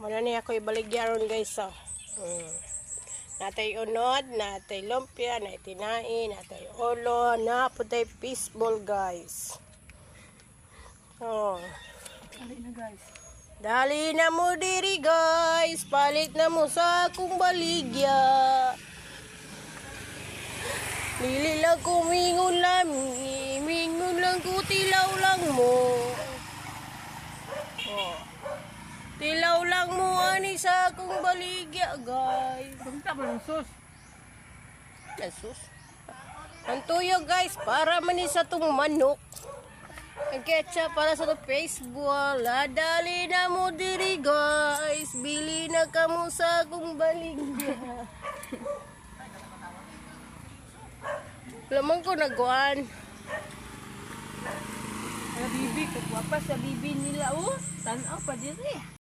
Muna ni ako ibaligyaron guys oh. Hmm. Natay unod, natay lumpia, natay tinain, natay ulo, naputay fishball guys. Oh. Dali na guys. Dali na mo diri guys, palit na mo sa akong baligya. Lili lang kumingon lang, mingon lang ko tilaw lang mo. Oh. Tilaw lang mo ani sa akong baligya guys. Pagkita pa ng sus. Jesus. Ang tuyo guys, para man sa tong manok. Ang ketchup para sa tong Facebook. Ladali na mo diri guys. Bili na kamo sa akong baligya. Lamang ko nagkuhan. Sa bibi, kagwapa sa bibi nila. Oh, tanaw pa diri.